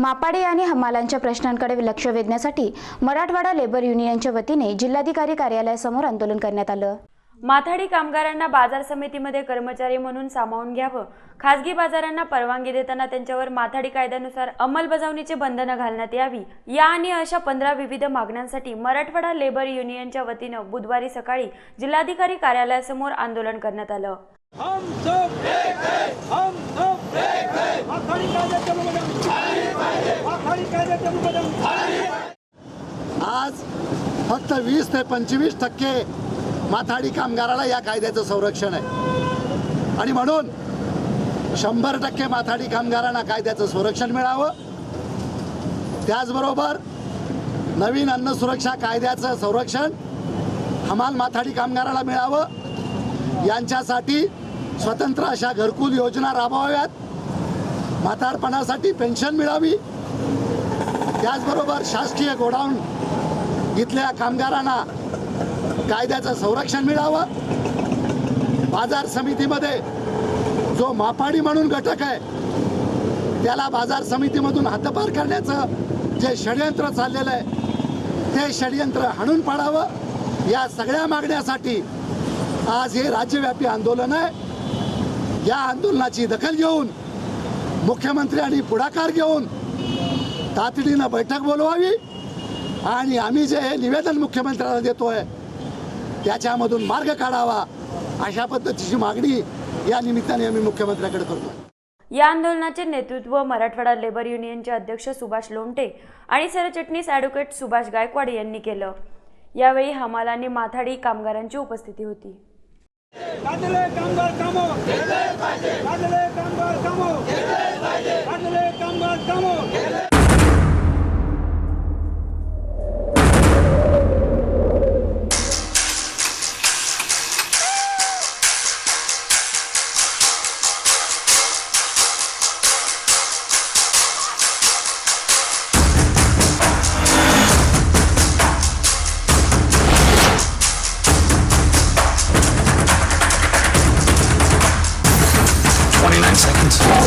मापाडी आणि हमालांच्या प्रश्नांकडे लक्ष वेधण्यासाठी मराठवाडा लेबर युनियनच्या वतीने जिल्हाधिकारी कार्यालयासमोर आंदोलन करण्यात आलं. माथाडी कामगारांना बाजार समितीमध्ये कर्मचारी म्हणून सामावून घ्यावं. खासगी बाजारांना परवानगी देताना त्यांच्यावर माथाडी कायद्यानुसार अंमलबजावणीची बंधनं घालण्यात यावी. या आणि अशा पंधरा विविध मागण्यांसाठी मराठवाडा लेबर युनियनच्या वतीनं बुधवारी सकाळी जिल्हाधिकारी कार्यालयासमोर आंदोलन करण्यात आलं. हम सब एक है हम सब एक है। आज फक्त वीस ते पंचवीस टक्के माथाडी कामगाराला या कायद्याचं संरक्षण आहे. आणि म्हणून शंभर टक्के माथाडी कामगारांना कायद्याचं संरक्षण मिळावं. त्याचबरोबर नवीन अन्न सुरक्षा कायद्याचं संरक्षण हमाल माथाडी कामगाराला मिळावं. यांच्यासाठी स्वतंत्र अशा घरकुल योजना राबवाव्यात. म्हातारपणासाठी पेन्शन मिळावी. त्याचबरोबर शासकीय गोडाऊन इथल्या कामगारांना कायद्याचं संरक्षण मिळावं. बाजार समितीमध्ये जो मापाडी म्हणून घटक आहे त्याला बाजार समितीमधून हद्दपार करण्याचं जे षडयंत्र चाललेलं आहे ते षडयंत्र हाणून पाडावं. या सगळ्या मागण्यासाठी आज हे राज्यव्यापी आंदोलन आहे. या आंदोलनाची दखल घेऊन मुख्यमंत्र्यांनी पुढाकार घेऊन तातडीनं बैठक बोलवावी आणि आम्ही जे हे निवेदन मुख्यमंत्र्यांना देतोय त्याच्यामधून मार्ग काढावा अशा पद्धतीची मागणी या निमित्ताने आम्ही मुख्यमंत्र्याकडे करतो या आंदोलनाचे नेतृत्व मराठवाडा लेबर युनियनचे अध्यक्ष सुभाष लोमटे आणि सरचिटणीस ॲडव्होकेट सुभाष गायकवाड यांनी केलं. यावेळी हमाल आणि माथाडी कामगारांची उपस्थिती होती. कामगार Excellent.